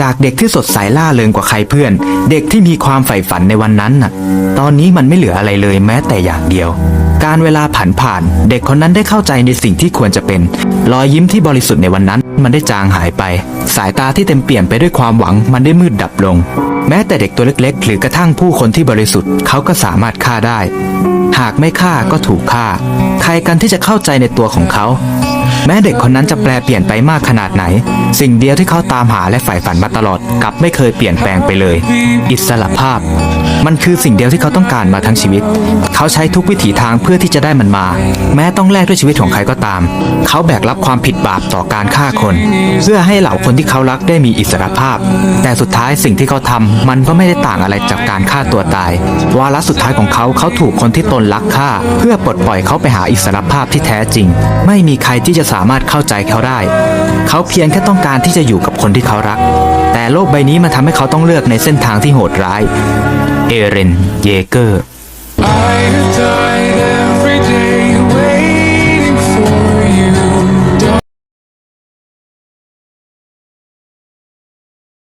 จากเด็กที่สดใสล่าเริงกว่าใครเพื่อน เด็กที่มีความใฝ่ฝันในวันนั้นน่ะ ตอนนี้มันไม่เหลืออะไรเลยแม้แต่อย่างเดียว การเวลาผ่านผ่าน เด็กคนนั้นได้เข้าใจในสิ่งที่ควรจะเป็น รอยยิ้มที่บริสุทธิ์ในวันนั้น มันได้จางหายไป สายตาที่เต็มเปี่ยมไปด้วยความหวัง มันได้มืดดับลง แม้แต่เด็กตัวเล็กๆ หรือกระทั่งผู้คนที่บริสุทธิ์เขาก็สามารถฆ่าได้ หากไม่ฆ่าก็ถูกฆ่า ใครกันที่จะเข้าใจในตัวของเขา แม้เด็กคนนั้นจะแปลเปลี่ยนไปมากขนาดไหน สิ่งเดียวที่เขาตามหาและใฝ่ฝันมาตลอดกลับไม่เคยเปลี่ยนแปลงไปเลย อิสระภาพ มันคือสิ่งเดียวที่เขาต้องการมาทั้งชีวิต เขาใช้ทุกวิถีทางเพื่อที่จะได้มันมา แม้ต้องแลกด้วยชีวิตของใครก็ตาม เขาแบกรับความผิดบาปต่อการฆ่าคน เพื่อให้เหล่าคนที่เขารักได้มีอิสรภาพ แต่สุดท้ายสิ่งที่เขาทำมันก็ไม่ได้ต่างอะไรจากการฆ่าตัวตาย วาระสุดท้ายของเขาเขาถูกคนที่ตนรักฆ่า เพื่อปลดปล่อยเขาไปหาอิสรภาพที่แท้จริง ไม่มีใครที่จะสามารถเข้าใจเขาได้ เขาเพียงแค่ต้องการที่จะอยู่กับคนที่เขารัก แต่โลกใบนี้มันทำให้เขาต้องเลือกในเส้นทางที่โหดร้าย เอเรน เยเกอร์